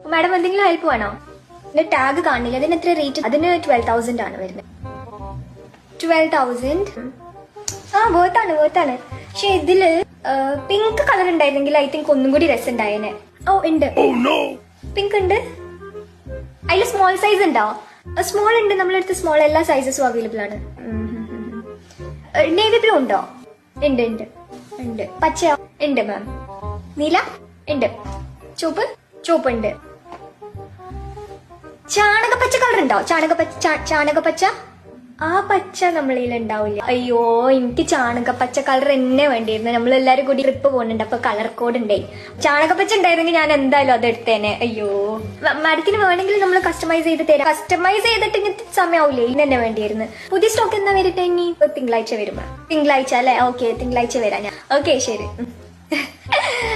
Madam എന്തെങ്കിലും help വേണോ? എന്റെ ടാഗ് കാണില്ല. അതിന് എത്ര റേറ്റ് അതിന് ട്വൽവ് തൗസൻഡ് ആണ് വരുന്നത്. ട്വൽവ് തൗസൻഡ് ആ വേർത്താണ് വേർത്താണ് പക്ഷെ ഇതിൽ പിങ്ക് കളർ ഉണ്ടായിരുന്നെങ്കിൽ ഐ തിങ്ക് ഒന്നും കൂടി രസം ഉണ്ടായേനെ. ഓ ഉണ്ട്. പിങ്ക് ഉണ്ട്. അതിൽ സ്മോൾ സൈസ് ഉണ്ടോ? സ്മോൾ ഉണ്ട്. നമ്മളെടുത്ത് സ്മോൾ എല്ലാ സൈസസും അവൈലബിൾ ആണ്. നേവി ബ്ലൂ ഉണ്ടോ? ഉണ്ട് ഉണ്ട്. ഉണ്ട്. പച്ചയോ? ഉണ്ട് മാം നീല? ഉണ്ട്. ചുവപ്പ്? ചുവപ്പ് ചാണക പച്ച കളർ ഉണ്ടോ പച്ച ചാണക പച്ച ആ പച്ച നമ്മളിൽ ഉണ്ടാവില്ല. അയ്യോ എനിക്ക് ചാണക പച്ച കളർ തന്നെ വേണ്ടിയിരുന്നു. നമ്മൾ എല്ലാരും കൂടി ട്രിപ്പ് പോകുന്നുണ്ട്. അപ്പൊ കളർ കോഡ് ഉണ്ടായി ചാണക പച്ച ഉണ്ടായിരുന്നെങ്കിൽ ഞാൻ എന്തായാലും അത് എടുത്തേനെ. അയ്യോ. മാഡത്തിന് വേണമെങ്കിൽ നമ്മൾ കസ്റ്റമൈസ് ചെയ്ത് തരാം. കസ്റ്റമൈസ് ചെയ്തിട്ട് ഇങ്ങനത്തെ സമയമാവില്ലേ ഇന്ന് തന്നെ വേണ്ടിയിരുന്നു. പുതിയ സ്റ്റോക്ക് എന്നാ വരട്ടെ ഇനി? തിങ്കളാഴ്ച വരുമ്പോ. തിങ്കളാഴ്ച അല്ലെ? ഓക്കെ തിങ്കളാഴ്ച വരാം ഞാൻ. ഓക്കെ ശരി.